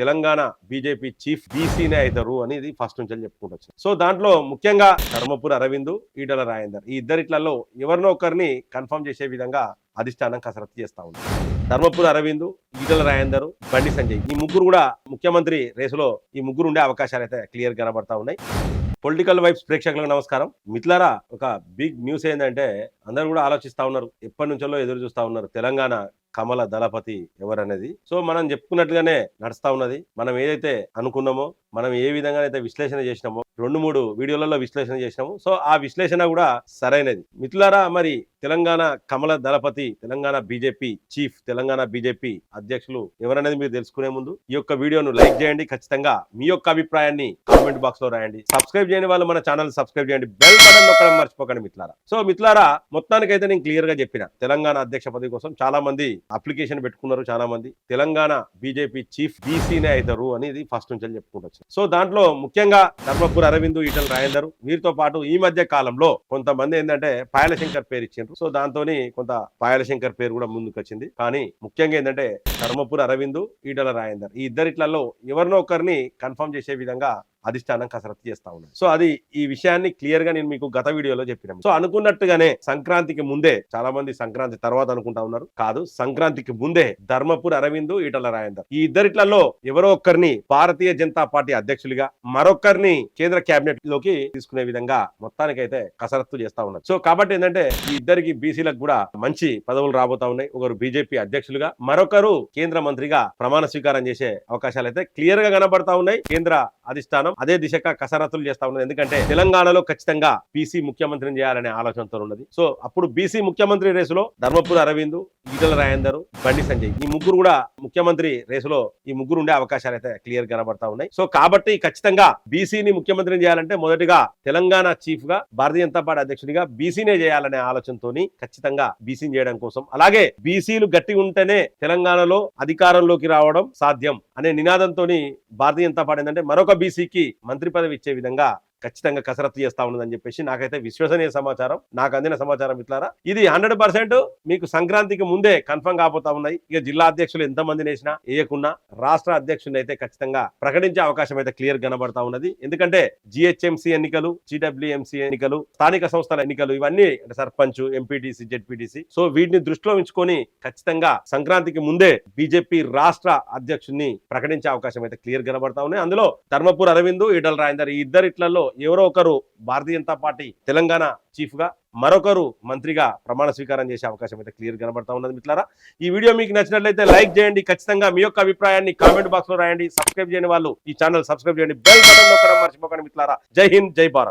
Telangana BJP chief బీసీనే అవుతారు అనేది first నుంచి చెప్పుకుంటూ సో దాంట్లో ముఖ్యంగా ధర్మపురి అరవింద్ ఈటల రాజేందర్ ఈ ఇద్దరిట్లలో ఎవరినో ఒకరిని కన్ఫర్మ్ చేసే విధంగా అధిష్టానం కసరత్తు చేస్తా ఉంది. ధర్మపురి అరవింద్ ఈటల రాజేందర్ బండి సంజయ్ ఈ ముగ్గురు కూడా ముఖ్యమంత్రి రేసులో ఈ ముగ్గురు ఉండే అవకాశాలు అయితే క్లియర్ కనబడతా ఉన్నాయి. పొలిటికల్ వైబ్స్ ప్రేక్షకులకు నమస్కారం. మిత్లారా ఒక బిగ్ న్యూస్ ఏంటంటే అందరూ కూడా ఆలోచిస్తా ఉన్నారు. ఎప్పటి నుంచో ఎదురు చూస్తా ఉన్నారు తెలంగాణ కమల దళపతి ఎవరనేది. సో మనం చెప్పుకున్నట్లుగానే నడుస్తా ఉన్నది. మనం ఏదైతే అనుకున్నామో మనం ఏ విధంగా అయితే విశ్లేషణ చేసినామో రెండు మూడు వీడియోలలో విశ్లేషణ చేసినాము. సో ఆ విశ్లేషణ కూడా సరైనది. మిత్రులారా మరి తెలంగాణ కమల దళపతి Telangana BJP chief Telangana BJP అధ్యక్షులు ఎవరనేది మీరు తెలుసుకునే ముందు ఈ యొక్క వీడియోను లైక్ చేయండి. ఖచ్చితంగా మీ యొక్క అభిప్రాయాన్ని కామెంట్ బాక్స్లో రాయండి. సబ్స్క్రైబ్ చేయని వాళ్ళు మన ఛానల్ సబ్స్క్రైబ్ చేయండి. బెల్ బటన్ నొక్కడం మర్చిపోకండి మిత్రులారా. సో మిత్రులారా మొత్తానికైతే నేను క్లియర్గా చెప్పిన తెలంగాణ అధ్యక్ష పదవి కోసం చాలా మంది అప్లికేషన్ పెట్టుకున్నారు చాలా మంది తెలంగాణ బీజేపీ చీఫ్ బీసీనే అవుతారు అనేది ఫస్ట్ నుంచి చెప్పుకుంటూ సో దాంట్లో ముఖ్యంగా ధర్మపురి అరవింద్ ఈటల రాయందరు వీరితో పాటు ఈ మధ్య కాలంలో కొంతమంది ఏంటంటే పాయలశంకర్ పేరు ఇచ్చిండ్రు. సో దాంతో కొంత పాయలశంకర్ పేరు కూడా ముందుకు వచ్చింది కానీ ముఖ్యంగా ఏంటంటే ధర్మపురి అరవింద్ ఈటల రాజేందర్ ఈ ఇద్దరిట్లలో ఎవరినో ఒకరిని కన్ఫర్మ్ చేసే విధంగా అధిష్టానం కసరత్తు చేస్తా ఉన్నారు సో అది ఈ విషయాన్ని క్లియర్గా నేను మీకు గత వీడియోలో చెప్పినాను సో అనుకున్నట్టుగానే సంక్రాంతికి ముందే చాలా మంది సంక్రాంతి తర్వాత అనుకుంటా ఉన్నారు. కాదు సంక్రాంతికి ముందే ధర్మపురి అరవింద్ ఈటల రాయందర్. ఈ ఇద్దరిట్లలో ఎవరో ఒక్కరిని భారతీయ జనతా పార్టీ అధ్యక్షులుగా మరొకరిని కేంద్ర కేబినెట్లోకి తీసుకునే విధంగా మొత్తానికైతే కసరత్తు చేస్తా ఉన్నారు. సో కాబట్టి ఏంటంటే ఈ ఇద్దరికి బీసీలకు కూడా మంచి పదవులు రాబోతా ఉన్నాయి. ఒకరు బీజేపీ అధ్యక్షులుగా మరొకరు కేంద్ర మంత్రిగా ప్రమాణ స్వీకారం చేసే అవకాశాలు అయితే క్లియర్గా కనబడతా ఉన్నాయి. కేంద్ర అధిష్టానం అదే దిశగా కసరత్తులు చేస్తా ఉన్నది ఎందుకంటే తెలంగాణలో ఖచ్చితంగా బీసీ ముఖ్యమంత్రిని చేయాలనే ఆలోచనతో ఉన్నది. సో అప్పుడు బీసీ ముఖ్యమంత్రి రేసులో ధర్మపురి అరవింద్ ఈటల రాజేందర్ బండి సంజయ్ ఈ ముగ్గురు కూడా ముఖ్యమంత్రి రేసులో ఈ ముగ్గురు ఉండే అవకాశాలు అయితే క్లియర్ కనబడతా ఉన్నాయి. సో కాబట్టి ఖచ్చితంగా బీసీని ముఖ్యమంత్రిని చేయాలంటే మొదటిగా తెలంగాణ చీఫ్గా భారతీయ జనతా పార్టీ అధ్యక్షుడిగా బీసీనే చేయాలనే ఆలోచనతోని ఖచ్చితంగా బీసీని చేయడం కోసం. అలాగే బీసీలు గట్టి ఉంటేనే తెలంగాణలో అధికారంలోకి రావడం సాధ్యం అనే నినాదంతో భారతీయ జనతా పార్టీ ఏంటంటే మరొక బీసీకి మంత్రి పదవి ఇచ్చే విధంగా ఖచ్చితంగా కసరత్తు చేస్తా ఉన్నదని చెప్పేసి నాకైతే విశ్వసనీయ సమాచారం. నాకు అందిన సమాచారం ఇట్లారా. ఇది హండ్రెడ్ పర్సెంట్ మీకు సంక్రాంతికి ముందే కన్ఫర్మ్ కాబోతా ఉన్నాయి. ఇక జిల్లా అధ్యక్షులు ఎంత మంది వేసినా వేయకున్నా రాష్ట్ర అధ్యక్షుని అయితే ఖచ్చితంగా ప్రకటించే అవకాశం అయితే క్లియర్ కనబడతా ఉన్నది. ఎందుకంటే జిహెచ్ఎంసీ ఎన్నికలు జిడబ్ల్యూఎంసీ ఎన్నికలు స్థానిక సంస్థల ఎన్నికలు ఇవన్నీ అంటే సర్పంచ్ ఎంపీటీసీ జెడ్పీటీసీ. సో వీటిని దృష్టిలో ఉంచుకొని ఖచ్చితంగా సంక్రాంతికి ముందే బీజేపీ రాష్ట్ర అధ్యక్షుడిని ప్రకటించే అవకాశం అయితే క్లియర్ కనబడతా ఉన్నాయి. అందులో ధర్మపూర్ అరవింద్ ఈటల రాజేందర్ ఈ ఇద్దరిట్లలో ఎవరో ఒకరు భారతీయ జనతా పార్టీ తెలంగాణ చీఫ్గా మరొకరు మంత్రిగా ప్రమాణ స్వీకారం చేసే అవకాశం అయితే క్లియర్ కనబడతా ఉన్నది మిత్రులారా. ఈ వీడియో మీకు నచ్చినట్లయితే లైక్ చేయండి ఖచ్చితంగా మీ యొక్క అభిప్రాయాన్ని కామెంట్ బాక్స్లో రాయండి సబ్స్క్రైబ్ చేయని వాళ్ళు ఈ ఛానల్ సబ్స్క్రైబ్ చేయండి బెల్ బటన్ నొక్కడం మర్చిపోకండి మిత్రులారా. జై హింద్ జై భారత్.